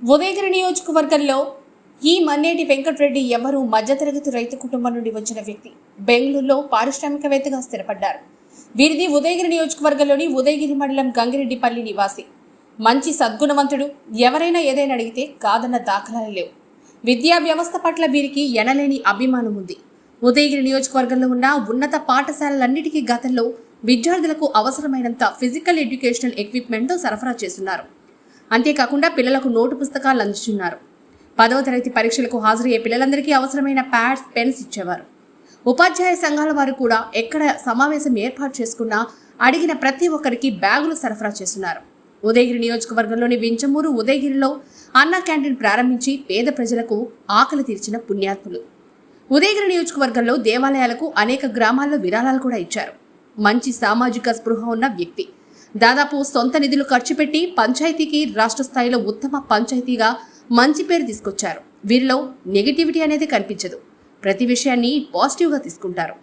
ఉదయగిరి నియోజకవర్గంలో ఈ మన్నేటి వెంకటరెడ్డి ఎవరు మధ్యతరగతి రైతు కుటుంబం నుండి వచ్చిన వ్యక్తి. బెంగళూరులో పారిశ్రామికవేత్తగా స్థిరపడ్డారు. వీరిది ఉదయగిరి నియోజకవర్గంలోని ఉదయగిరి మండలం గంగిరెడ్డిపల్లి నివాసి. మంచి సద్గుణవంతుడు ఎవరైనా ఏదైనా అడిగితే కాదన్న దాఖలాలు లేవు. విద్యా వ్యవస్థ పట్ల వీరికి ఎనలేని అభిమానం ఉంది. ఉదయగిరి నియోజకవర్గంలో ఉన్న ఉన్నత పాఠశాలలన్నిటికీ గతంలో విద్యార్థులకు అవసరమైనంత ఫిజికల్ ఎడ్యుకేషనల్ ఎక్విప్మెంట్తో సరఫరా చేస్తున్నారు. అంతేకాకుండా పిల్లలకు నోటు పుస్తకాలు అందిస్తున్నారు. పదవ తరగతి పరీక్షలకు హాజరయ్యే పిల్లలందరికీ అవసరమైన ప్యాడ్స్ పెన్స్ ఇచ్చేవారు. ఉపాధ్యాయ సంఘాల వారు కూడా ఎక్కడ సమావేశం ఏర్పాటు చేసుకున్నా అడిగిన ప్రతి ఒక్కరికి బ్యాగులు సరఫరా చేస్తున్నారు. ఉదయగిరి నియోజకవర్గంలోని వించమూరు ఉదయగిరిలో అన్నా క్యాంటీన్ ప్రారంభించి పేద ప్రజలకు ఆకలి తీర్చిన పుణ్యాత్ములు. ఉదయగిరి నియోజకవర్గంలో దేవాలయాలకు అనేక గ్రామాల్లో విరాళాలు కూడా ఇచ్చారు. మంచి సామాజిక స్పృహ ఉన్న వ్యక్తి. దాదాపు సొంత నిధులు ఖర్చు పెట్టి పంచాయతీకి రాష్ట్ర స్థాయిలో ఉత్తమ పంచాయతీగా మంచి పేరు తీసుకొచ్చారు. వీరిలో నెగిటివిటీ అనేది కనిపించదు. ప్రతి విషయాన్ని పాజిటివ్గా తీసుకుంటారు.